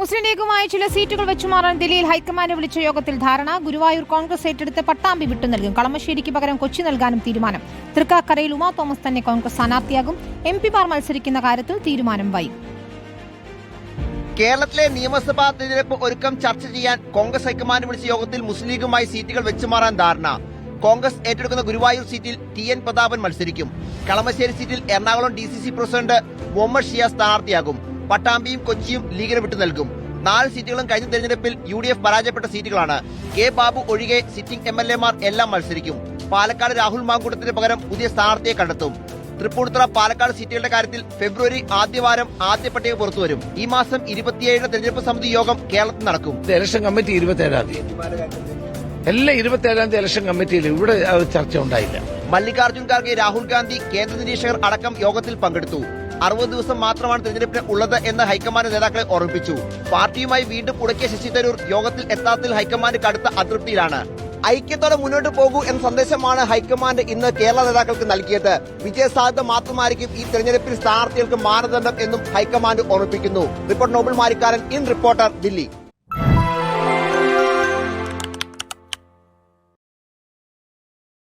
മുസ്ലിം ലീഗുമായി ചില സീറ്റുകൾ വെച്ചുമാറാൻ ദില്ലിയിൽ ഹൈക്കമാൻഡ് വിളിച്ച യോഗത്തിൽ ധാരണ. ഗുരുവായൂർ കോൺഗ്രസ് ഏറ്റെടുത്ത് പട്ടാമ്പി വിട്ടു നൽകും. കളമശ്ശേരിക്ക് പകരം കൊച്ചി നൽകാനും തീരുമാനം. തൃക്കാക്കരയിൽ ഉമാ തോമസ് തന്നെ കോൺഗ്രസ് സ്ഥാനാർത്ഥിയാകും. എം പിമാർ മത്സരിക്കുന്ന കാര്യത്തിൽ തീരുമാനം വൈകും. കേരളത്തിലെ നിയമസഭാ തെരഞ്ഞെടുപ്പ് ഒരുക്കം ചർച്ച ചെയ്യാൻ കോൺഗ്രസ് ഹൈക്കമാൻഡ് വിളിച്ച യോഗത്തിൽ മുസ്ലിം ലീഗുമായി സീറ്റുകൾ വെച്ചുമാറാൻ ധാരണ. കോൺഗ്രസ് ഏറ്റെടുക്കുന്ന ഗുരുവായൂർ സീറ്റിൽ ടി എൻ പ്രതാപൻ മത്സരിക്കും. കളമശ്ശേരി സീറ്റിൽ Ernakulam D C C president Muhammad Shiya സ്ഥാനാർത്ഥിയാകും. പട്ടാമ്പിയും കൊച്ചിയും ലീഗിന് വിട്ടു നൽകും. നാല് സീറ്റുകളും കഴിഞ്ഞ തെരഞ്ഞെടുപ്പിൽ യു ഡി എഫ് പരാജയപ്പെട്ട സീറ്റുകളാണ്. കെ ബാബു ഒഴികെ സിറ്റിംഗ് എം എൽ എമാർ എല്ലാം മത്സരിക്കും. പാലക്കാട് രാഹുൽ മാങ്കൂട്ടത്തിന് പകരം പുതിയ സ്ഥാനാർത്ഥിയെ കണ്ടെത്തും. തൃപ്പൂണിത്തുറ പാലക്കാട് സീറ്റുകളുടെ കാര്യത്തിൽ ഫെബ്രുവരി ആദ്യവാരം ആദ്യ പട്ടിക പുറത്തുവരും ഈ മാസം ഇരുപത്തിയേഴിന് തെരഞ്ഞെടുപ്പ് സമിതി യോഗം കേരളത്തിൽ നടക്കും. ഇലക്ഷൻ കമ്മിറ്റി ഇരുപത്തി ഏഴാം തീയതി. എല്ലാ ഇരുപത്തി ഏഴാം തീയതി ഇലക്ഷൻ കമ്മിറ്റിയിൽ ഇവിടെ ചർച്ച ഉണ്ടായില്ല. മല്ലികാർജുൻ ഖാർഗെ രാഹുൽ ഗാന്ധി കേന്ദ്ര നിരീക്ഷകർ അടക്കം യോഗത്തിൽ പങ്കെടുത്തു. അറുപത് ദിവസം മാത്രമാണ് തെരഞ്ഞെടുപ്പിന് ഉള്ളത് എന്ന് ഹൈക്കമാൻഡ് നേതാക്കളെ ഓർമ്മിപ്പിച്ചു. പാർട്ടിയുമായി വീണ്ടും ഉടക്കിയ ശശി തരൂർ യോഗത്തിൽ എത്താത്തതിൽ ഹൈക്കമാൻഡ് കടുത്ത അതൃപ്തിയിലാണ്. ഐക്യത്തോടെ മുന്നോട്ട് പോകൂ എന്ന സന്ദേശമാണ് ഹൈക്കമാൻഡ് ഇന്ന് കേരള നേതാക്കൾക്ക് നൽകിയത്. വിജയസാധ്യത മാത്രമായിരിക്കും ഈ തെരഞ്ഞെടുപ്പിൽ സ്ഥാനാർത്ഥികൾക്ക് മാനദണ്ഡം എന്നും ഹൈക്കമാൻഡ് ഓർമ്മിപ്പിക്കുന്നു. Report Noble Marikkaran in reporter Delhi.